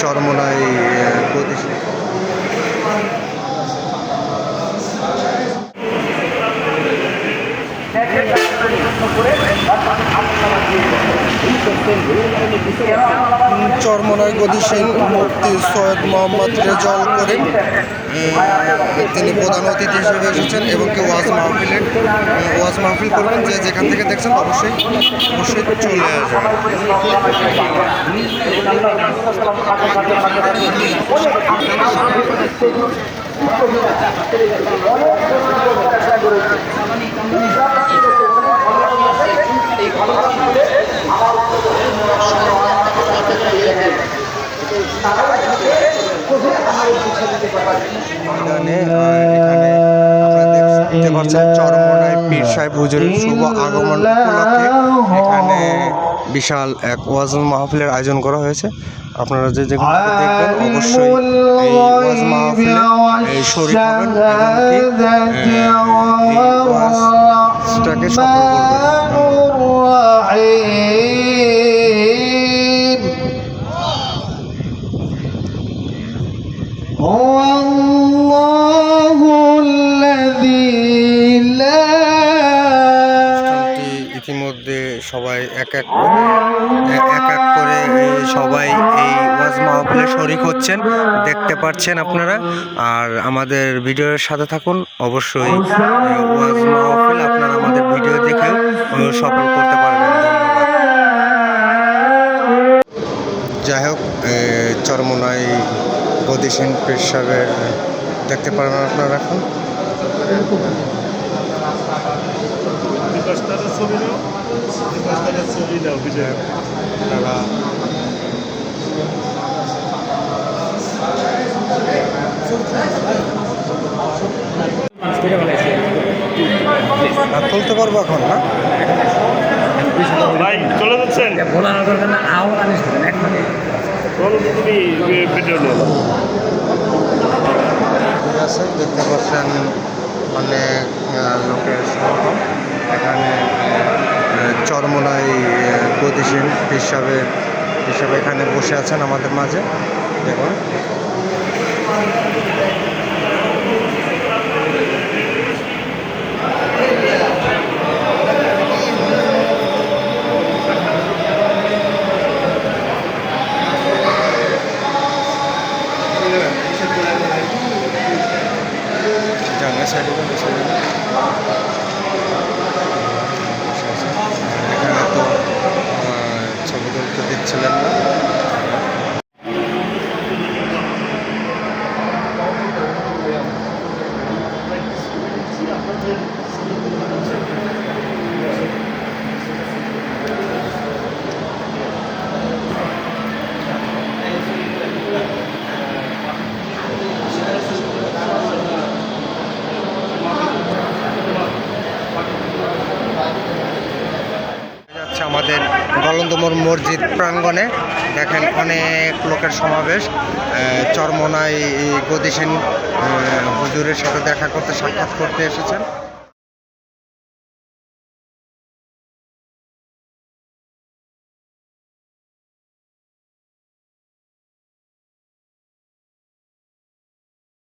চরমনায় গতিশীল চরমনায় গতিশীল মুফতি সৈয়দ মোহাম্মদ রেজাউল করিম তিনি প্রধান অতিথি হিসেবে এসেছেন এবং কেউ ওয়াজ মাহফিলের ওয়াজ মাহফিল করবেন। যে যেখান থেকে দেখছেন, অবশ্যই অবশ্যই চলে আসবেন। ময়দানে আর এখানে আপনারা দেখতে পাচ্ছেন চরমনায় পীর সাহেব হুজুরের শুভ আগমন উপলক্ষে এখানে বিশাল এক ওয়াজ মাহফিলের আয়োজন করা হয়েছে। আপনারা যে দেখবেন অবশ্যই এই ওয়াজ মাহফিলে শরীর হবেন এবং এই ওয়াজটাকে সফল করবেন। هو الله الذي لا অনুষ্ঠানটি ইতিমধ্যে সবাই এক এক করে এ- এক এক করে এ, সবাই এই ওয়াজ মাহফিলে শরিক হচ্ছেন দেখতে পাচ্ছেন আপনারা আর আমাদের ভিডিওর সাথে থাকুন অবশ্যই এ, ওয়াজ মাহফিল আপনারা আমাদের ভিডিও দেখেও ও, সফল করতে পারবেন ধন্যবাদ যাই হোক এ, চরমনাই গদিসীন পেশাবের দেখতে পারবেন আপনারা এখন। তুলতে পারব এখন না? ভাই চলে যাচ্ছেন? দরকার না আওয়াজ আনিস এক আছে, দেখতে পাচ্ছেন অনেক লোকের সমাগম। এখানে চরমলাই গতিশীল হিসাবে হিসাবে এখানে বসে আছেন আমাদের মাঝে। দেখুন। এখানে তো ছবি তুলতে দিচ্ছিলেন না যাচ্ছে আমাদের গলন্দমোর মসজিদ প্রাঙ্গণে। দেখেন অনেক লোকের সমাবেশ। চরমনায় গদিসেন হুজুরের সাথে দেখা করতে, সাক্ষাৎ করতে এসেছেন।